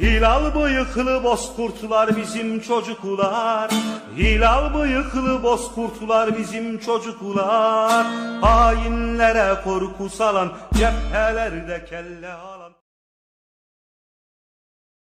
Hilal bıyıklı bozkurtlar bizim çocuklar. Hilal bıyıklı bozkurtlar bizim çocuklar. Hainlere korku salan cephelerde kelle alan